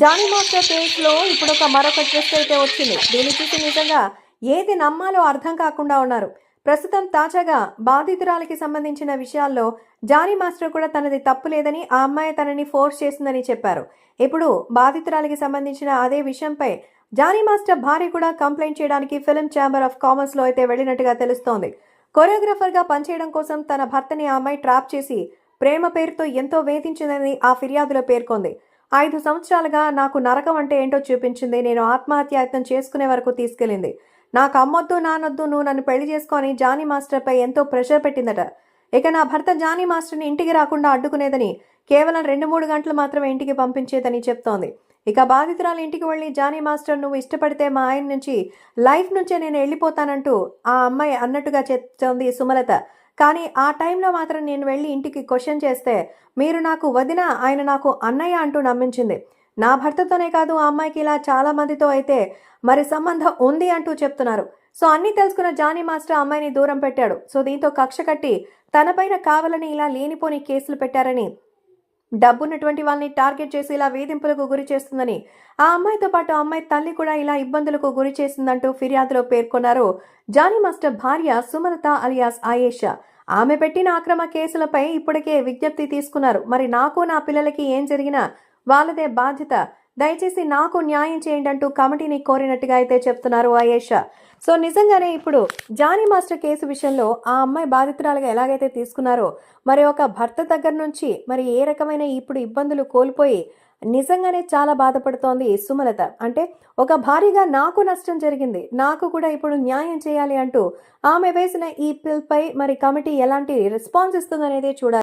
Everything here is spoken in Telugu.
జానీ మాస్టర్ కేసులో ఇప్పుడు ఒక మరొక ట్విస్ట్ అయితే వచ్చింది. దీన్ని చూసి నిజంగా ఏది నమ్మాలో అర్థం కాకుండా ఉన్నారు. ప్రస్తుతం తాజాగా బాధితురాలకి సంబంధించిన విషయాల్లో జానీ మాస్టర్ కూడా తనది తప్పు లేదని ఆ అమ్మాయి తనని ఫోర్స్ చేసిందని చెప్పారు. ఇప్పుడు బాధితురాలికి సంబంధించిన అదే విషయంపై జానీ మాస్టర్ భార్య కూడా కంప్లైంట్ చేయడానికి ఫిలిం ఛాంబర్ ఆఫ్ కామర్స్లో అయితే వెళ్ళినట్టుగా తెలుస్తోంది. కొరియోగ్రాఫర్గా పనిచేయడం కోసం తన భర్తని ఆ అమ్మాయి ట్రాప్ చేసి ప్రేమ పేరుతో ఎంతో వేధించిందని ఆ ఫిర్యాదులో పేర్కొంది. ఐదు సంవత్సరాలుగా నాకు నరకం అంటే ఏంటో చూపించింది. నేను ఆత్మహత్యాయత్నం చేసుకునే వరకు తీసుకెళ్ళింది. నాకు అమ్మొద్దు నానొద్దు నువ్వు నన్ను పెళ్ళి చేసుకొని జానీ మాస్టర్పై ఎంతో ప్రెషర్ పెట్టిందట. ఇక నా భర్త జానీ మాస్టర్ని ఇంటికి రాకుండా అడ్డుకునేదని కేవలం రెండు మూడు గంటలు మాత్రమే ఇంటికి పంపించేదని చెప్తోంది. ఇక బాధితురాలు ఇంటికి వెళ్ళి జానీ మాస్టర్ నువ్వు ఇష్టపడితే మా ఆయన నుంచి లైఫ్ నుంచే నేను వెళ్ళిపోతానంటూ ఆ అమ్మాయి అన్నట్టుగా చెప్తోంది సుమలత. కానీ ఆ టైంలో మాత్రం నేను వెళ్ళి ఇంటికి క్వశ్చన్ చేస్తే మీరు నాకు వదిన ఆయన నాకు అన్నయ్య అంటూ నమ్మించింది. నా భర్తతోనే కాదు ఆ అమ్మాయికి ఇలా చాలా మందితో అయితే మరి సంబంధం ఉంది అంటూ చెప్తున్నారు. సో అన్నీ తెలుసుకున్న జానీ మాస్టర్ అమ్మాయిని దూరం పెట్టాడు. సో దీంతో కక్ష కట్టి తనపైన కావాలని ఇలా లేనిపోని కేసులు పెట్టారని డబ్బున్నటువంటి వాళ్ళని టార్గెట్ చేసి ఇలా వేధింపులకు గురి చేస్తుందని ఆ అమ్మాయితో పాటు ఆ అమ్మాయి తల్లి కూడా ఇలా ఇబ్బందులకు గురి చేసిందంటూ ఫిర్యాదులో పేర్కొన్నారు. జానీ మాస్టర్ భార్య సుమలత అలియాస్ ఆయేషా. ఆమె పెట్టిన అక్రమ కేసులపై ఇప్పటికే విజ్ఞప్తి తీసుకున్నారు. మరి నాకు నా పిల్లలకి ఏం జరిగినా వాళ్ళదే బాధ్యత. దయచేసి నాకు న్యాయం చేయండి అంటూ కమిటీని కోరినట్టుగా అయితే చెప్తున్నారు ఆయేషా. సో నిజంగానే ఇప్పుడు జానీ మాస్టర్ కేసు విషయంలో ఆ అమ్మాయి బాధితురాలుగా ఎలాగైతే తీసుకున్నారో మరి ఒక భర్త దగ్గర నుంచి మరి ఏ రకమైన ఇప్పుడు ఇబ్బందులు కోల్పోయి నిజంగానే చాలా బాధపడుతోంది సుమలత. అంటే ఒక భారీగా నాకు నష్టం జరిగింది నాకు కూడా ఇప్పుడు న్యాయం చేయాలి అంటూ ఆమె వేసిన ఈ పిల్పై మరి కమిటీ ఎలాంటి రెస్పాన్స్ ఇస్తుందనేది చూడాలి.